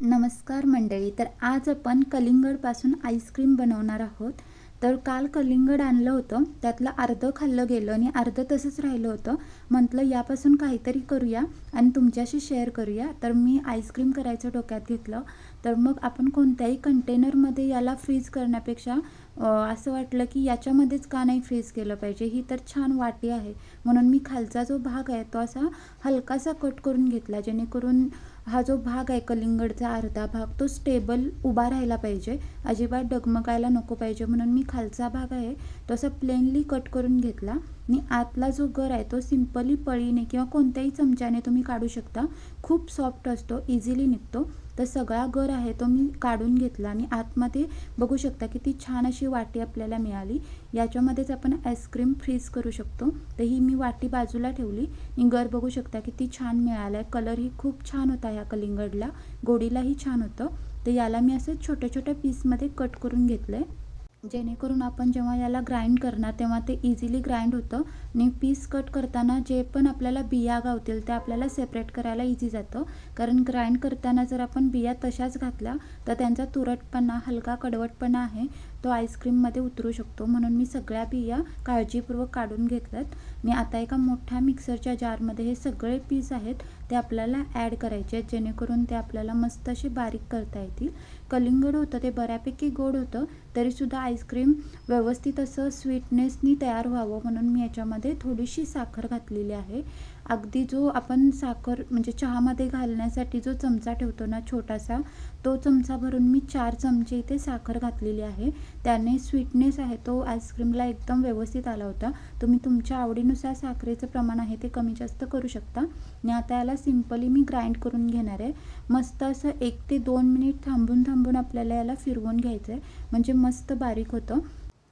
नमस्कार मंडळी तर आज आपण कलिंगडपासून आईस्क्रीम बनवणार आहोत. तर काल कलिंगड आणलं होतं त्यातलं अर्धं खाल्लं गेलं आणि अर्धं तसंच राहिलं होतं. म्हटलं यापासून काहीतरी करूया आणि तुमच्याशी शेअर करूया. तर मी आईस्क्रीम करायचं डोक्यात घेतलं. तर मग आपण कोणत्याही कंटेनरमध्ये याला फ्रीज करण्यापेक्षा असं वाटलं की याच्यामध्येच का नाही फ्रीज केलं पाहिजे? ही तर छान वाटी आहे. म्हणून मी खालचा जो भाग आहे तो असा हलकासा कट करून घेतला जेणेकरून हा जो भाग आहे कलिंगडचा अर्धा भाग तो स्टेबल उभा राहायला पाहिजे. अजिबात डगमगायला नको पाहिजे. म्हणून मी खालचा भाग आहे तो असा प्लेनली कट करून घेतला. आणि आतला जो गर आहे तो सिम्पली पळीने किंवा कोणत्याही चमच्याने तुम्ही काढू शकता. खूप सॉफ्ट असतो इझिली निघतो. तर सगळा गर आहे तो मी काढून घेतला आणि आतमध्ये बघू शकता किती छान अशी वाटी आपल्याला मिळाली. याच्यामध्येच आपण आईस्क्रीम फ्रीज करू शकतो. तर ही मी वाटी बाजूला ठेवली. आणि गर बघू शकता किती छान मिळाला आहे कलरही खूप छान होता ह्या कलिंगडला. गोडीलाही छान होतं. तर याला मी असं छोट्या छोट्या पीसमध्ये कट करून घेतलं आहे जेणेकरून आपण जेव्हा याला ग्राइंड करणार तेव्हा ते इझिली ग्राइंड होतं. आणि पीस कट करताना जे पण आपल्याला बिया गावतील ते आपल्याला सेपरेट करायला इझी जातं. कारण ग्राइंड करताना जर आपण बिया तशाच घातल्या तर त्यांचा तुरटपणा हलका कडवटपणा आहे. तो आईस्क्रीममध्ये उतरू शकतो. म्हणून मी सगळ्या बिया काळजीपूर्वक काढून घेतल्यात. आणि आता एका मोठ्या मिक्सरच्या जारमध्ये हे सगळे पीस आहेत ते आपल्याला ॲड करायचे आहेत जेणेकरून ते आपल्याला मस्त असे बारीक करता येतील. कलिंगड होतं ते बऱ्यापैकी गोड होतं. तरीसुद्धा आईस्क्रीम व्यवस्थित असं स्वीटनेसनी तयार व्हावं म्हणून मी याच्यामध्ये थोडीशी साखर घातलेली आहे. अगदी जो आपण साखर म्हणजे चहामध्ये घालण्यासाठी जो चमचा ठेवतो ना छोटासा तो चमचा भरून मी चार चमचे इथे साखर घातलेली आहे. त्याने स्वीटनेस आहे तो आईस्क्रीमला एकदम व्यवस्थित आला होता. तुम्ही तुमच्या आवडीनुसार साखरेचं प्रमाण आहे ते कमी जास्त करू शकता. आणि आता याला सिम्पली मी ग्राइंड करून घेणार आहे. मस्त असं एक ते दोन मिनिट थांबून थांबून आपल्याला याला फिरवून घ्यायचं आहे म्हणजे मस्त बारीक होतं.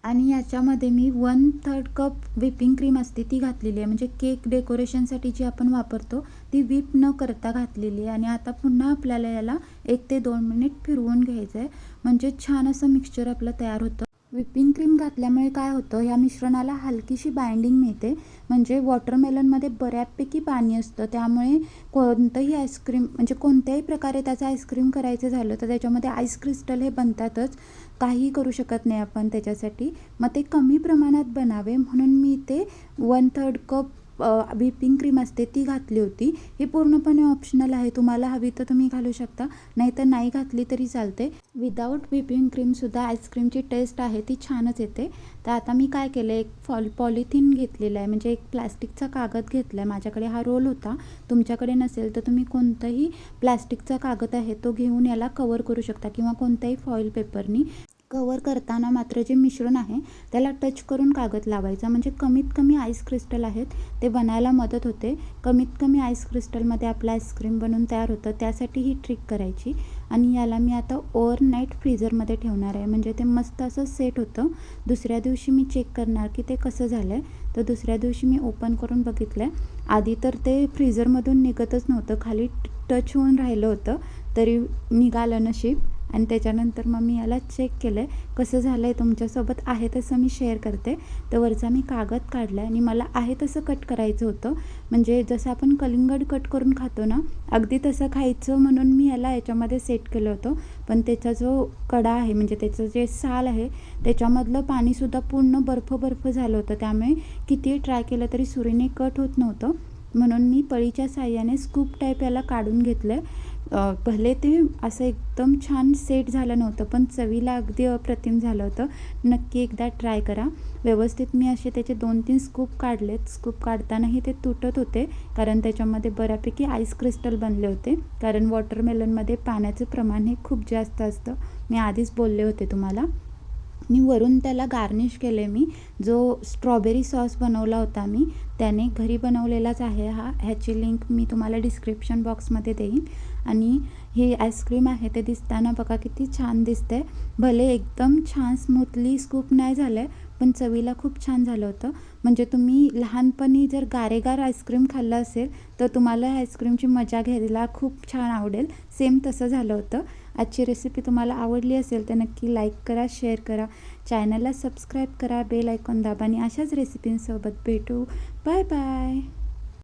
आणि याच्यामध्ये मी one third cup whipping cream असते ती घातलेली आहे. म्हणजे केक डेकोरेशनसाठी जी आपण वापरतो ती व्हिप न करता घातलेली आहे. आणि आता पुन्हा आपल्याला याला एक ते दोन मिनिट फिरवून घ्यायचं आहे म्हणजे छान असं मिक्सचर आपलं तयार होतं. व्हिपिंग क्रीम घातल्यामुळे काय होतं या मिश्रणाला हलकीशी बाइंडिंग मिळते. म्हणजे वॉटरमेलनमध्ये बऱ्यापैकी पाणी असतं. त्यामुळे कोणतंही आईस्क्रीम म्हणजे कोणत्याही प्रकारे त्याचं आईस्क्रीम करायचं झालं तर त्याच्यामध्ये आईस क्रिस्टल हे बनतातच. काही करू शकत नाही आपण त्याच्यासाठी. मग ते कमी प्रमाणात बनावे. म्हणून मी ते one third cup whipping cream असते ती घातली होती. ही पूर्णपणे ऑप्शनल आहे. तुम्हाला हवी तर तुम्ही घालू शकता. नाही तर नाही घातली तरी चालते. विदाऊट व्हिपिंग क्रीमसुद्धा आईस्क्रीमची टेस्ट आहे ती छानच येते. तर आता मी काय केलं एक फॉल पॉलिथिन घेतलेलं आहे. म्हणजे एक प्लॅस्टिकचा कागद घेतला आहे माझ्याकडे हा रोल होता. तुमच्याकडे नसेल तर तुम्ही कोणताही प्लॅस्टिकचा कागद आहे तो घेऊन याला कवर करू शकता. किंवा कोणत्याही फॉईल पेपरनी कवर करताना मात्र जे मिश्रण आहे त्याला टच करून कागद लावायचा. म्हणजे कमीत कमी आईस क्रिस्टल आहेत ते बनायला मदत होते. कमीत कमी आईस क्रिस्टलमध्ये आपलं आईस्क्रीम बनवून तयार होतं त्यासाठी ही ट्रिक करायची. आणि याला मी आता ओव्हरनाईट फ्रीजरमध्ये ठेवणार आहे. म्हणजे ते मस्त असं सेट होतं. दुसऱ्या दिवशी मी चेक करणार की ते कसं झालं आहे तर दुसऱ्या दिवशी मी ओपन करून बघितलं आहे आधी तर ते फ्रीझरमधून निघतच नव्हतं. खाली टच होऊन राहिलं होतं. तरी निघालं नशीब. आणि त्याच्यानंतर मग मी याला चेक केलं आहे कसं झालं आहे तुमच्यासोबत आहे तसं मी शेअर करते. तर वरचा मी कागद काढला आहे आणि मला आहे तसं कट करायचं होतं. म्हणजे जसं आपण कलिंगड कट करून खातो ना अगदी तसं खायचं म्हणून मी याला याच्यामध्ये सेट केलं होतं. पण त्याचा जो कडा आहे म्हणजे त्याचं जे साल आहे त्याच्यामधलं पाणीसुद्धा पूर्ण बर्फ बर्फ झालं होतं. त्यामुळे कितीही ट्राय केलं तरी सुरीने कट होत नव्हतं. म्हणून मी पळीच्या साह्याने स्कूप टाईप याला काढून घेतलं आहे भले ते असं एकदम छान सेट झालं नव्हतं पण चवीला अगदी अप्रतिम झालं होतं. नक्की एकदा ट्राय करा. व्यवस्थित मी असे त्याचे दोन तीन स्कूप काढलेत. स्कूप काढतानाही ते तुटत होते कारण त्याच्यामध्ये बऱ्यापैकी आईस क्रिस्टल बनले होते. कारण वॉटरमेलनमध्ये पाण्याचं प्रमाण हे खूप जास्त असतं. मी आधीच बोलले होते तुम्हाला. आणि वरून त्याला गार्निश केले मी. जो स्ट्रॉबेरी सॉस बनवला होता मी त्याने घरी बनवलेलाच आहे हा. ह्याची लिंक मी तुम्हाला डिस्क्रिप्शन बॉक्समध्ये देईन. आणि हे आईस्क्रीम आहे ते दिसताना बघा किती छान दिसते भले एकदम छान स्मूथली स्कूप नाही झालं आहे पण चवीला खूप छान झालं होतं. म्हणजे तुम्ही लहानपणी जर गारेगार आईस्क्रीम खाल्लं असेल तर तुम्हाला आईस्क्रीमची मजा घ्यायला खूप छान आवडेल. सेम तसं झालं होतं. आजची रेसिपी तुम्हाला आवडली असेल तर नक्की लाईक करा शेअर करा. चॅनलला सबस्क्राईब करा बेल आयकॉन दाबा आणि अशाच रेसिपींसोबत भेटू. Bye bye